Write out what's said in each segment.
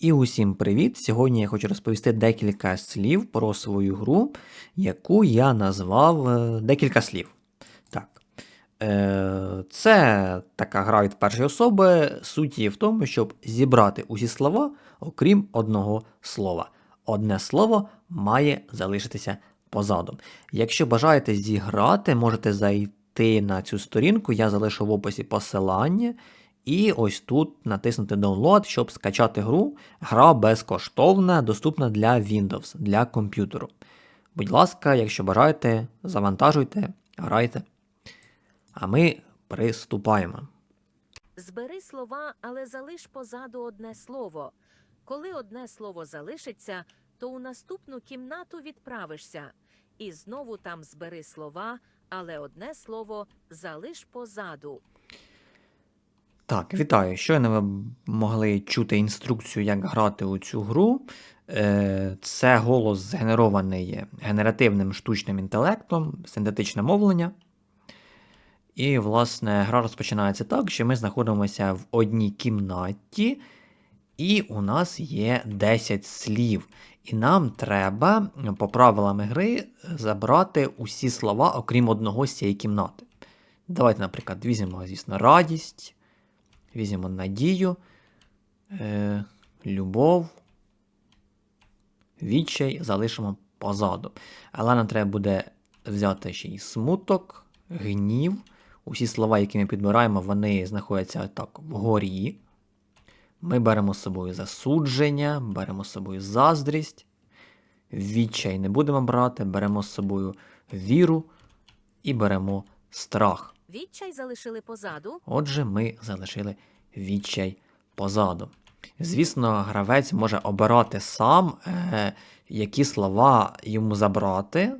І усім привіт! Сьогодні я хочу розповісти декілька слів про свою гру, яку я назвав е, декілька слів. Так. Е, Це така гра від першої особи. Суть її в тому, щоб зібрати усі слова, окрім одного слова. Одне слово має залишитися позаду. Якщо бажаєте зіграти, можете зайти на цю сторінку, я залишу в описі посилання. І ось тут натиснути Download, щоб скачати гру. Гра безкоштовна, доступна для Windows, для комп'ютеру. Будь ласка, якщо бажаєте, завантажуйте, грайте. А ми приступаємо. Збери слова, але залиш позаду одне слово. Коли одне слово залишиться, то у наступну кімнату відправишся. І знову там збери слова, але одне слово залиш позаду. Так, вітаю. Щойно ви могли чути інструкцію, як грати у цю гру. Е, Це голос згенерований генеративним штучним інтелектом, синтетичне мовлення. І, власне, гра розпочинається так, що ми знаходимося в одній кімнаті, і у нас є 10 слів. І нам треба по правилам гри забрати усі слова, окрім одного з цієї кімнати. Давайте, наприклад, візьмемо, звісно, радість, візьмемо надію, е, любов, відчай залишимо позаду. Але нам треба буде взяти ще й смуток, гнів. Усі слова, які ми підбираємо, вони знаходяться так вгорі. Ми беремо з собою засудження, беремо з собою заздрість. Відчай не будемо брати, беремо з собою віру і беремо страх. Відчай залишили позаду. Отже, ми залишили відчай позаду. Звісно, гравець може обирати сам, е, які слова йому забрати,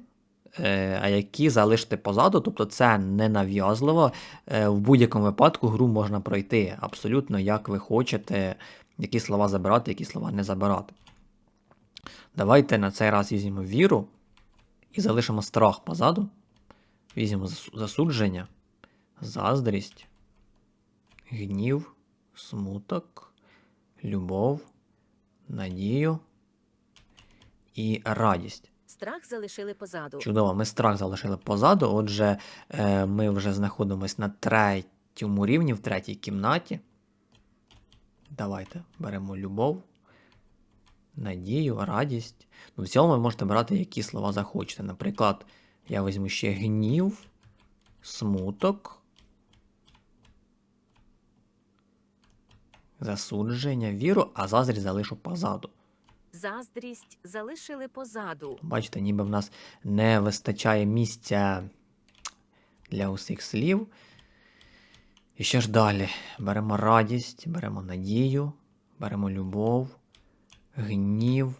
е, а які залишити позаду. Тобто це не нав'язливо. Е, в будь-якому випадку гру можна пройти абсолютно як ви хочете, які слова забирати, які слова не забирати. Давайте на цей раз візьмемо віру і залишимо страх позаду. Візьмемо засудження, заздрість, гнів, смуток, любов, надію і радість. Страх залишили позаду. Чудово, ми страх залишили позаду. Отже, е, ми вже знаходимося на третьому рівні, в третій кімнаті. Давайте беремо любов, надію, радість. Ну, в цілому ви можете брати, які слова захочете. Наприклад, я візьму ще гнів, смуток, засудження, віру, а заздрість залишу позаду. Заздрість залишили позаду. Бачите, ніби в нас не вистачає місця для усіх слів. І що ж далі? Беремо радість, беремо надію, беремо любов, гнів,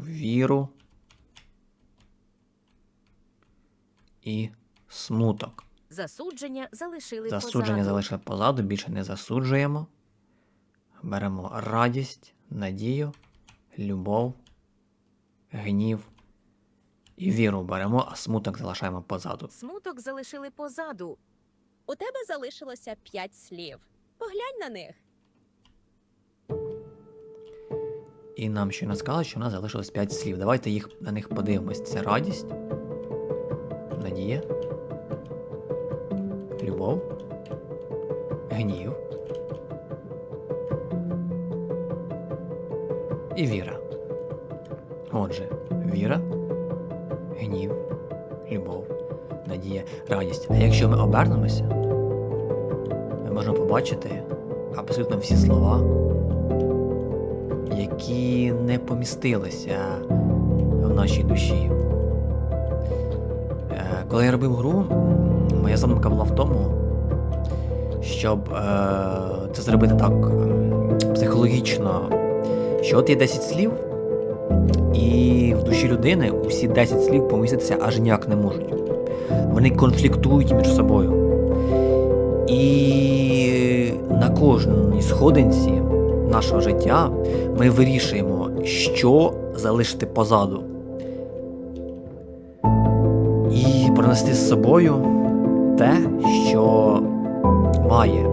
віру і смуток. Засудження залишили Засудження позаду. залишили позаду, більше не засуджуємо. Беремо радість, надію, любов, гнів і віру беремо, а смуток залишаємо позаду. Смуток залишили позаду. У тебе залишилося п'ять слів. Поглянь на них. І нам щойно сказали, що у нас залишилось 5 слів. Давайте їх на них подивимось. Це радість, надія, любов, гнів і віра. Отже, віра, гнів, любов, надія, радість. А якщо ми обернемося, ми можемо побачити абсолютно всі слова які не помістилися в нашій душі. Е, Коли я робив гру, моя задумка була в тому, щоб е, це зробити так м, психологічно, що от є 10 слів, і в душі людини усі 10 слів поміститися аж ніяк не можуть. Вони конфліктують між собою. І на кожній сходинці нашого життя ми вирішуємо, що залишити позаду. І пронести з собою те, що має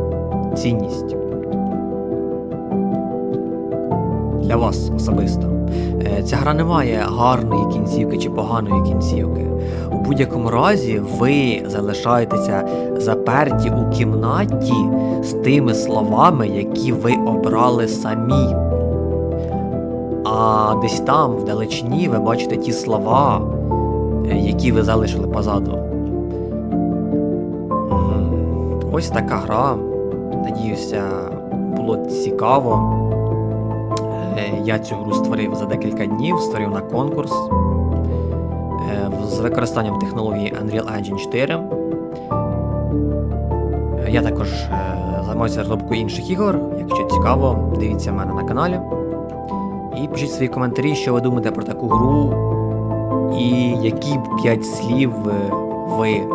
цінність. для вас особисто. Е, Ця гра не має гарної кінцівки чи поганої кінцівки. У будь-якому разі ви залишаєтеся заперті у кімнаті з тими словами, які ви обрали самі. А десь там, вдалечні, ви бачите ті слова, е, які ви залишили позаду. Ось така гра. Надіюся, було цікаво. Е, Я цю гру створив за декілька днів, створив на конкурс е, з використанням технології Unreal Engine 4. Е, Я також займаюся розробкою інших ігор. Якщо цікаво, дивіться мене на каналі. І пишіть свої коментарі, що ви думаєте про таку гру, і які б 5 слів ви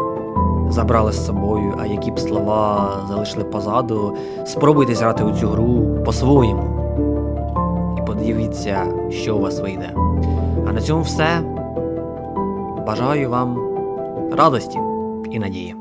забрали з собою, а які б слова залишили позаду. Спробуйте зіграти у цю гру по-своєму. І подивіться, що у вас вийде. А на цьому все. Бажаю вам радості і надії.